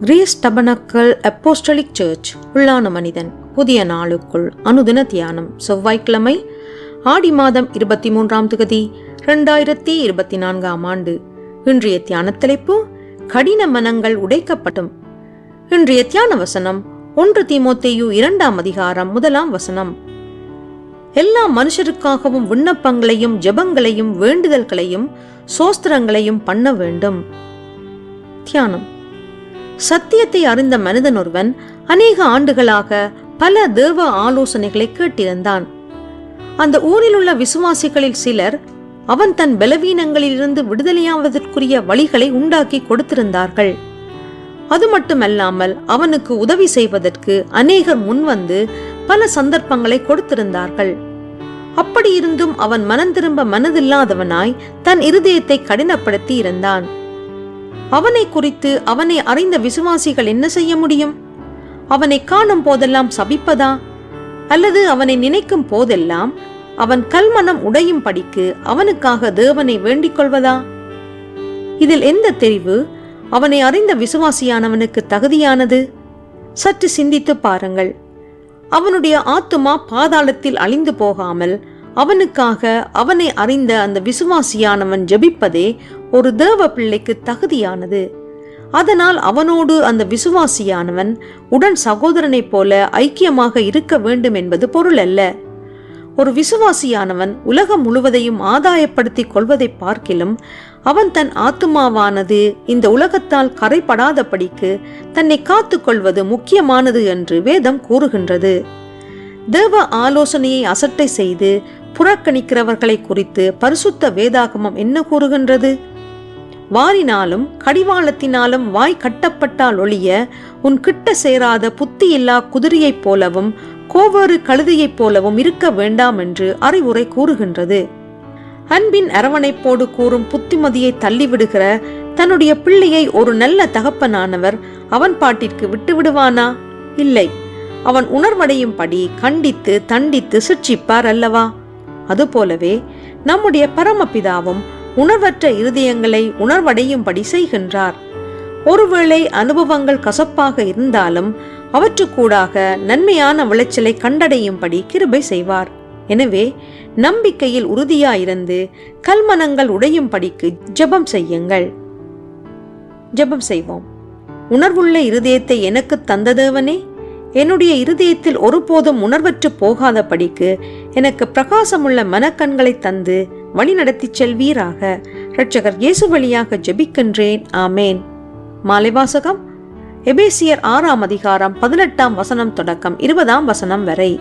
Grace tabernacle apostolic search உள்ளான மனிதன். புதிய நாளுக்குள் அனுதின தியானம். செவ்வாய்க்கிழமை ஆடி மாதம் இருபத்தி மூன்றாம் தொகுதி ரெண்டாயிரத்தி இருபத்தி நான்காம் ஆண்டு. இன்றைய தியான தலைப்பு கடின மனங்கள் உடைக்கப்படும் இன்றைய தியான வசனம் ஒன்று திமுத்தையு இரண்டாம் அதிகாரம் முதலாம் வசனம். எல்லா மனுஷருக்காகவும் விண்ணப்பங்களையும் ஜெபங்களையும் வேண்டுதல்களையும் சோஸ்திரங்களையும் பண்ண வேண்டும். தியானம். சத்தியத்தை அறிந்த மனிதன் ஒருவன் அநேக ஆண்டுகளாக பல தேவ ஆலோசனைகளை கேட்டிருந்தான். அந்த ஊரில் உள்ள விசுவாசிகளில் சிலர் அவன் தன் பலவீனங்களிலிருந்து விடுதலையாவதற்குரிய வழிகளை உண்டாக்கி கொடுத்திருந்தார்கள். அது மட்டுமல்லாமல் அவனுக்கு உதவி செய்வதற்கு அநேகர் முன்வந்து பல சந்தர்ப்பங்களை கொடுத்திருந்தார்கள். அப்படியிருந்தும் அவன் மனம் திரும்ப மனதில்லாதவனாய் தன் இருதயத்தை கடினப்படுத்தி இருந்தான். அவனை குறித்து அவனை அறிந்த விசுவாசிகள் என்ன செய்ய முடியும்? அவனை காணும் போதெல்லாம் சபிப்பதா? அல்லது அவனை நினைக்கும் போதெல்லாம் அவன் கல்மனம் உடையும் படிக்கு அவனுக்காக தேவனை வேண்டிக் கொள்வதா? இதில் எந்த தெரிவு அவனை அறிந்த விசுவாசியானவனுக்கு தகுதியானது? சற்று சிந்தித்து பாருங்கள். அவனுடைய ஆத்துமா பாதாளத்தில் அழிந்து போகாமல் அவனுக்காக அவனை அறிந்த அந்த விசுவாசியானவன் ஜெபிப்பதே ஒரு தேவ பிள்ளைக்கு தகுதியானது. அதனால் அவனோடு அந்த விசுவாசியானவன் உடன் சகோதரனைப் போல ஐக்கியமாக இருக்க வேண்டும் என்பது பொருள் அல்ல. ஒரு விசுவாசியானவன் உலகம் முழுவதையும் ஆதாயப்படுத்திக் கொள்வதை பார்க்கிலும் அவன் தன் ஆத்துமாவானது இந்த உலகத்தால் கரைப்படாதபடிக்கு தன்னை காத்துக்கொள்வது முக்கியமானது என்று வேதம் கூறுகின்றது. தேவ ஆலோசனையை அசட்டை செய்து புறக்கணிக்கிறவர்களை குறித்து பரிசுத்த வேதாகமம் என்ன கூறுகின்றது? வாரினாலும் கடிவாளத்தினாலும் வாய் கட்டப்பட்டால் ஒழிய உன் கிட்ட சேராத புத்தியில்லா குதிரையைப் போலவும் கோவேறு கழுதையைப் போலவும் இருக்க வேண்டாம் என்று அறிவுரை கூறுகின்றது. அன்பின் அரவணைப்போடு கூறும் புத்திமதியை தள்ளிவிடுகிற தன்னுடைய பிள்ளையை ஒரு நல்ல தகப்பனானவர் அவன் பாட்டிற்கு விட்டு விடுவானா இல்லை. அவன் உணர்வடையும்படி கண்டித்து தண்டித்து சிட்சிப்பார் அல்லவா? அதுபோலவே நம்முடைய பரமபிதாவும் உணர்வற்ற இருதயங்களை உணர்வடையும்படி செய்கின்றார். ஒருவேளை அனுபவங்கள் கசப்பாக இருந்தாலும் அவற்றுக்கூடாக நன்மையான விளைச்சலை கண்டடையும்படி கிருபை செய்வார். எனவே நம்பிக்கையில் உறுதியாயிருந்து கல்மனங்கள் உடையும்படிக்கு ஜெபம் செய்யுங்கள். ஜெபம் செய்வோம். உணர்வுள்ள இருதயத்தை எனக்கு தந்ததேவனே என்னுடைய இருதயத்தில் ஒருபோதும் உணர்வற்று போகாதபடிக்கு எனக்கு பிரகாசமுள்ள மனக்கண்களை தந்து வழிநடத்திச் செல்வீராக இரட்சகர் இயேசு வழியாக ஜெபிக்கின்றேன். ஆமேன். மாலைவாசகம் எபேசியர் ஆறாம் அதிகாரம் பதினெட்டாம் வசனம் தொடக்கம். இருபதாம் வசனம் வரை.